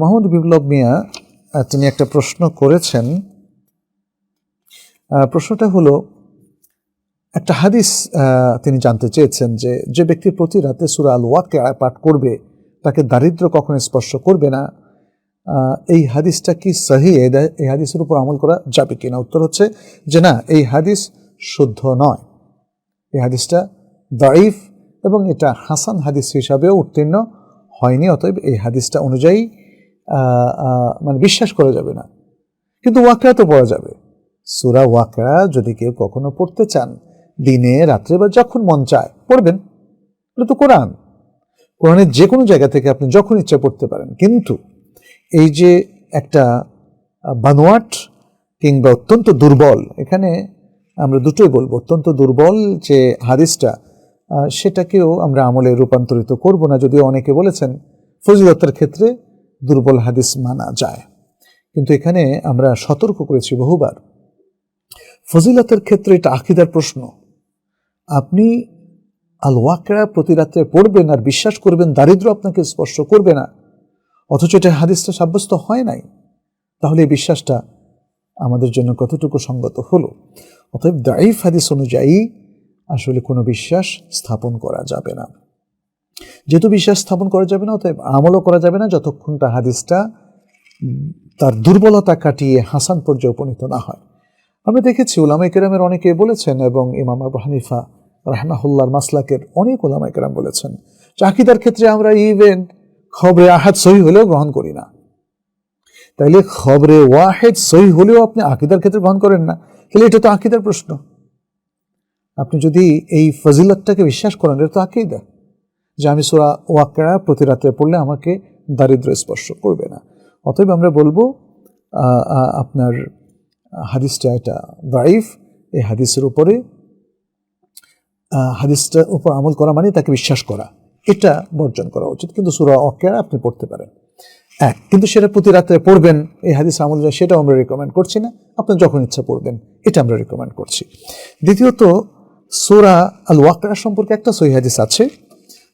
মোহাম্মদ বিপ্লব মিয়া তিনি একটা প্রশ্ন করেছেন। প্রশ্নটা হলো, একটা হাদিস তিনি জানতে চেয়েছেন যে যে ব্যক্তি প্রতি রাতে সুরা আল ওয়াকে পাঠ করবে, তাকে দারিদ্র কখনো স্পর্শ করবে না। এই হাদিসটা কি সহি? এই হাদিসের উপর আমল করা যাবে কিনা উত্তর হচ্ছে যে, না, এই হাদিস শুদ্ধ নয়। এই হাদিসটা দাইফ এবং এটা হাসান হাদিস হিসাবেও উত্তীর্ণ হয়নি, অতএব এই হাদিসটা অনুযায়ী মানে বিশ্বাস করা যাবে না। কিন্তু ওয়াকড়া তো পড়া যাবে। সুরা ওয়াকড়া যদি কেউ কখনো পড়তে চান, দিনে, রাত্রে বা যখন মন চায়, পড়বেন। এটা তো কোরআন। কোরআনের যে কোনো জায়গা থেকে আপনি যখন ইচ্ছা পড়তে পারেন। কিন্তু এই যে একটা বানোয়াট কিংবা অত্যন্ত দুর্বল, এখানে আমরা দুটোই বলব। অত্যন্ত দুর্বল যে হাদিসটা সেটাকেও আমরা আমলে রূপান্তরিত করব না। যদিও অনেকে বলেছেন, ফজিলতের ক্ষেত্রে দুর্বল হাদিস মানা যায়। কিন্তু এখানে আমরা সতর্ক করেছি বহুবার। ফজিলতের ক্ষেত্রে এটা আকিদার প্রশ্ন। আপনি আল ওয়াকড়া প্রতি রাত্রে পড়বেন আর বিশ্বাস করবেন দারিদ্র আপনাকে স্পর্শ করবে না। অথচ এটা হাদিসটা সাব্যস্ত হয় নাই। তাহলে এই বিশ্বাসটা আমাদের জন্য কতটুকু সঙ্গত হলো? অতএব দাইফ হাদিস অনুযায়ী আসলে কোনো বিশ্বাস স্থাপন করা যাবে না। যেহেতু বিশ্বাস স্থাপন করা যাবে না, অতএব আমলও করা যাবে না যতক্ষণটা হাদিসটা তার দুর্বলতা কাটিয়ে হাসান পর্যায়ে উপনীত না হয়। আমরা দেখেছি উলামাই কেরামের অনেকে বলেছেন এবং ইমাম আবু হানিফা রাহমাহুল্লার মাসলাকের অনেক ওলামাই কেরাম বলেছেন, চাকিদার ক্ষেত্রে আমরা ইভেন খবরে আহাদ সহি হলেও গ্রহণ করি না। তাইলে খবরে ওয়াহেদ সহি হলেও আপনি আকিদার ক্ষেত্রে গ্রহণ করেন না। তাহলে এটা তো আকিদার প্রশ্ন। আপনি যদি এই ফজিলতটাকে বিশ্বাস করেন, এটা তো আকিদা। যে আমি সোরা ওয়াকড়া প্রতি রাত্রে পড়লে আমাকে দারিদ্র স্পর্শ করবে না। অতএব আমরা বলব আপনার হাদিসটা এটা দাইফ এই হাদিসের উপরে হাদিসটার উপর আমল করা মানে তাকে বিশ্বাস করা। এটা বর্জন করা উচিত। কিন্তু সুরা অকেরা আপনি পড়তে পারেন। এক, কিন্তু সেটা প্রতি রাত্রে পড়বেন, এই হাদিস আমল সেটাও আমরা রেকমেন্ড করছি না। আপনার যখন ইচ্ছা পড়বেন, এটা আমরা রেকমেন্ড করছি। দ্বিতীয়ত, সুরা আল ওয়াকরা সম্পর্কে একটা সহি হাদিস আছে।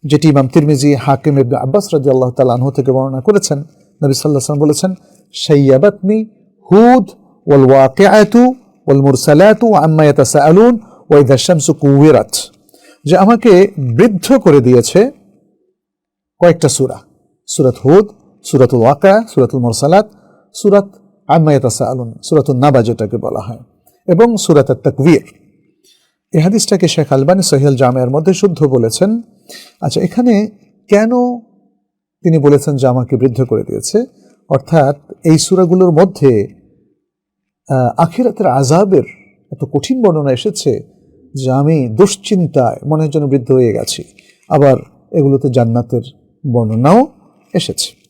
যেটি ইমাম তিরমিজি, হাকিম ইবনে আব্বাস রাজি আল্লাহ তালা আনহু থেকে বর্ণনা করেছেন। নবী সাল্লাহ সাল্লাম বলেছেন সাইয়াবাতনি হুদ ওয়াল ওয়াকিআতু ওয়াল মুরসালাতু আম্মা ইয়াতাসাআলুন ওয়া ইযা শামসু কুওয়িরাত যে আমাকে বৃদ্ধ করে দিয়েছে কয়েকটা সূরা। সূরাত হুদ, সূরাতুল ওয়াকিয়া সূরাতুল মুরসালাত, সূরাত আম্মা ইয়াতাসাআলুন, সূরাতুন নাবা যেটাকে বলা হয়, এবং সূরাত আত-তাকবীর। এই হাদিসটাকে শেখ আলবানী সহিল জামের মধ্যে শুদ্ধ বলেছেন। আচ্ছা এখানে কেন তিনি বলেছেন যে আমাকে বৃদ্ধ করে দিয়েছে? অর্থাৎ এই সূরাগুলোর মধ্যে আখিরাতের আজাবের এত কঠিন বর্ণনা এসেছে যে আমি দুশ্চিন্তায় মনের জন্য বৃদ্ধ হয়ে গেছি। আবার এগুলোতে জান্নাতের বর্ণনাও এসেছে।